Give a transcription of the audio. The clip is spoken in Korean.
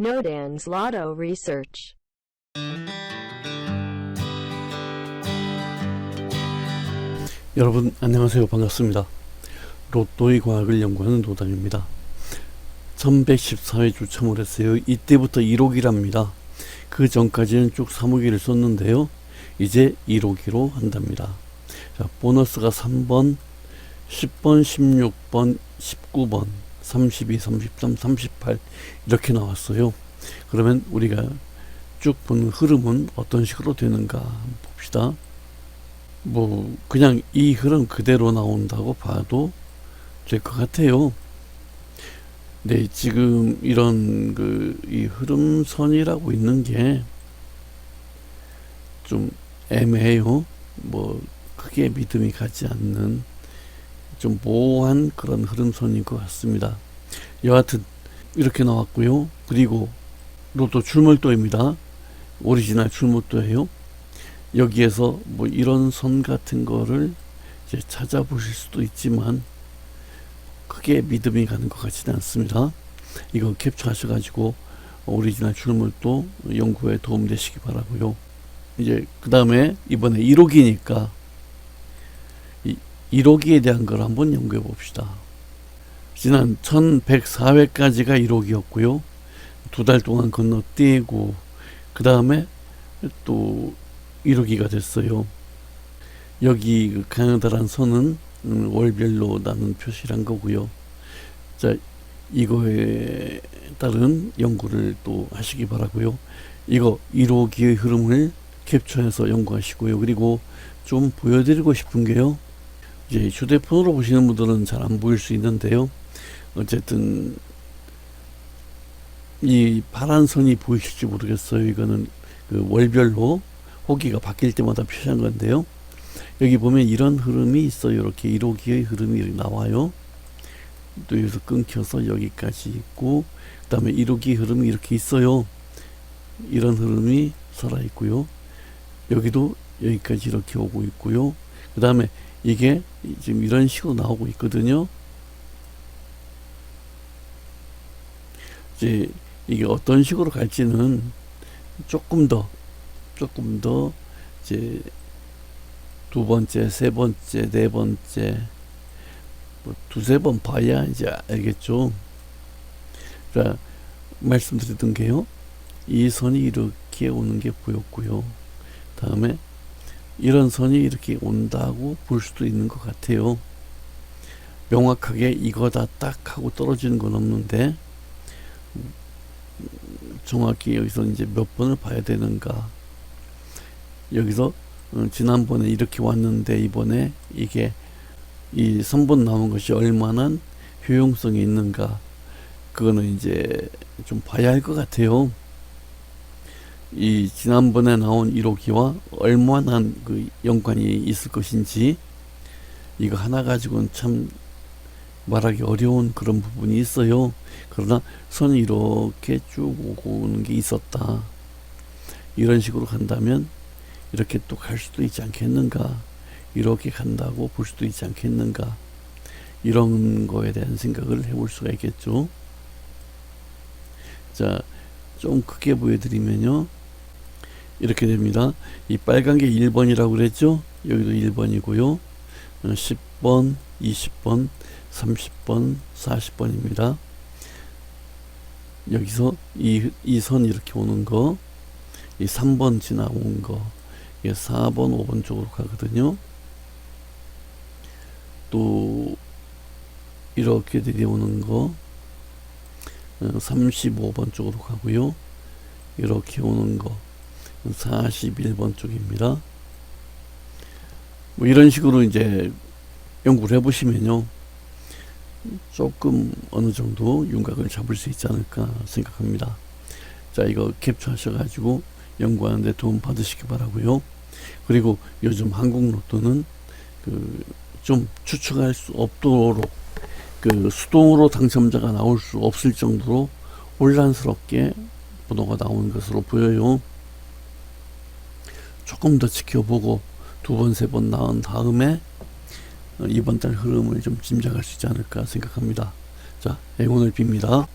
Nodan's Lotto Research. 여러분 안녕하세요. 반갑습니다. 로또의 과학을 연구하는 노담입니다. 1114회 주참을 했어요. 이때부터 1호기랍니다. 그 전까지는 쭉 3호기를 썼는데요. 이제 1호기로 한답니다. 자 보너스가 3번 10번 16번 19번 32 33 38 이렇게 나왔어요 그러면 우리가 쭉 보는 흐름은 어떤 식으로 되는가 봅시다 뭐 그냥 이 흐름 그대로 나온다고 봐도 될 것 같아요. 네, 지금 이런 그 이 흐름선이라고 있는 게 좀 애매해요. 뭐 크게 믿음이 가지 않는 좀 모호한 그런 흐름선인 것 같습니다. 여하튼 이렇게 나왔고요. 그리고 로또 출몰도입니다. 오리지널 출몰도예요. 여기에서 뭐 이런 선 같은 거를 이제 찾아보실 수도 있지만 크게 믿음이 가는 것 같지는 않습니다. 이거 캡처하셔가지고 오리지널 출물도 연구에 도움되시기 바라고요. 이제 그 다음에 이번에 1호기니까 이 1호기에 대한 걸 한번 연구해 봅시다. 지난 1104회까지가 1호기였고요. 두 달 동안 건너뛰고 그 다음에 또 1호기가 됐어요. 여기 그 강하다란 선은 음, 월별로 나눈 표시란 거고요. 자, 이거에 따른 연구를 또 하시기 바라고요. 이거 1호기의 흐름을 캡처해서 연구하시고요. 그리고 좀 보여드리고 싶은 게요. 이제 휴대폰으로 보시는 분들은 잘 안 보일 수 있는데요. 어쨌든 이 파란 선이 보이실지 모르겠어요. 이거는 그 월별로 호기가 바뀔 때마다 표시한 건데요. 여기 보면 이런 흐름이 있어요. 이렇게 1호기의 흐름이 나와요. 또 여기서 끊겨서 여기까지 있고, 그 다음에 1호기 흐름이 이렇게 있어요. 이런 흐름이 살아있고요. 여기도 여기까지 이렇게 오고 있고요. 그 다음에 이게 지금 이런 식으로 나오고 있거든요. 이제 이게 어떤 식으로 갈지는 조금 더 조금 더 이제 두 번째, 세 번째, 네 번째 뭐 두세 번 봐야 이제 알겠죠. 그러니까 말씀드리던 게요. 이 선이 이렇게 오는 게 보였고요. 다음에 이런 선이 이렇게 온다고 볼 수도 있는 것 같아요. 명확하게 이거다 딱 하고 떨어지는 건 없는데 정확히 여기서 이제 몇 번을 봐야 되는가 여기서 어, 지난번에 이렇게 왔는데 이번에 이게 이 3번 나온 것이 얼마나 효용성이 있는가 그거는 이제 좀 봐야 할 것 같아요. 이 지난번에 나온 1호기와 얼마나 그 연관이 있을 것인지 이거 하나 가지고는 참 말하기 어려운 그런 부분이 있어요. 그러나 선이 이렇게 쭉 오고 오는 게 있었다. 이런 식으로 간다면 이렇게 또 갈 수도 있지 않겠는가 이렇게 간다고 볼 수도 있지 않겠는가 이런 거에 대한 생각을 해볼 수가 있겠죠 자 좀 크게 보여드리면요 이렇게 됩니다. 이 빨간 게 1번이라고 그랬죠? 여기도 1번이고요. 10번 20번 30번 40번입니다. 여기서 이 이 선 이렇게 오는 거 이 3번 지나온 거 이게 4번, 5번 쪽으로 가거든요. 또 이렇게 내려오는 거 35번 쪽으로 가고요. 이렇게 오는 거 41번 쪽입니다. 뭐 이런 식으로 이제 연구를 해보시면요. 조금 어느 정도 윤곽을 잡을 수 있지 않을까 생각합니다. 자, 이거 캡처하셔가지고 연구하는데 도움 받으시기 바라고요. 그리고 요즘 한국 로또는 그 좀 추측할 수 없도록 그 수동으로 당첨자가 나올 수 없을 정도로 혼란스럽게 번호가 나오는 것으로 보여요. 조금 더 지켜보고 두 번, 세 번 나온 다음에 어, 이번 달 흐름을 좀 짐작할 수 있지 않을까 생각합니다. 자, 행운을 빕니다.